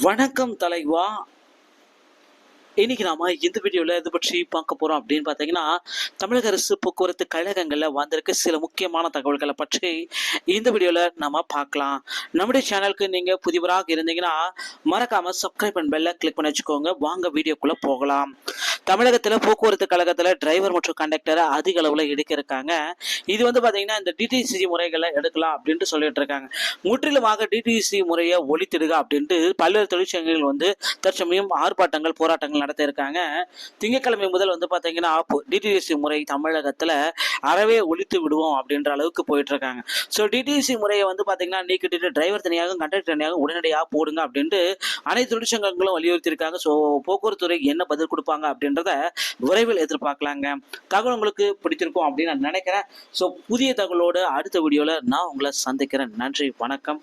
வணக்கம் தலைவா. இன்னைக்கு நாம இந்த வீடியோவில் எது பற்றி பார்க்க போறோம் அப்படின்னு பார்த்தீங்கன்னா தமிழக அரசு போக்குவரத்து கழகங்களில் வந்திருக்க சில முக்கியமான தகவல்களை பற்றி இந்த வீடியோவில் நாம பார்க்கலாம். நம்முடைய சேனலுக்கு நீங்க புதிவராக இருந்தீங்கன்னா மறக்காம சப்ஸ்கிரைப் அண்ட் பெல்லை கிளிக் பண்ணி வச்சுக்கோங்க. வாங்க வீடியோக்குள்ள போகலாம். தமிழகத்தில் போக்குவரத்து கழகத்தில் டிரைவர் மற்றும் கண்டக்டரை அதிக அளவில் எடுக்கிருக்காங்க. இது வந்து பார்த்தீங்கன்னா இந்த டிடிசி முறைகளை எடுக்கலாம் அப்படின்ட்டு சொல்லிட்டு இருக்காங்க. முற்றிலுமாக டிடிசி முறையை ஒழித்திடுக அப்படின்ட்டு பல்வேறு தொழிற்சங்கங்கள் வந்து தற்சமயம் ஆர்ப்பாட்டங்கள் போராட்டங்கள் நடத்தியிருக்காங்க. திங்கட்கிழமை முதல் வந்து பார்த்தீங்கன்னா டிடிசி முறை தமிழகத்தில் அறவே ஒழித்து விடுவோம் அப்படின்ற அளவுக்கு போயிட்டு இருக்காங்க ஸோ டிடிசி முறையை வந்து பார்த்தீங்கன்னா நீக்கிட்டு டிரைவர் தனியாகவும் கண்டக்டர் தனியாகவும் உடனடியாக போடுங்க அப்படின்ட்டு அனைத்து தொழிற்சங்கங்களும் வலியுறுத்தியிருக்காங்க. ஸோ போக்குவரத்துறை என்ன பதில் கொடுப்பாங்க அப்படின்னு அப்படின்றத விரைவில் எதிர்பார்க்கலாங்க. தகவல் உங்களுக்கு பிடிச்சிருக்கும் அப்படின்னு நான் நினைக்கிறேன். ஸோ புதிய தகவலோடு அடுத்த வீடியோவில் நான் உங்களை சந்திக்கிறேன். நன்றி வணக்கம்.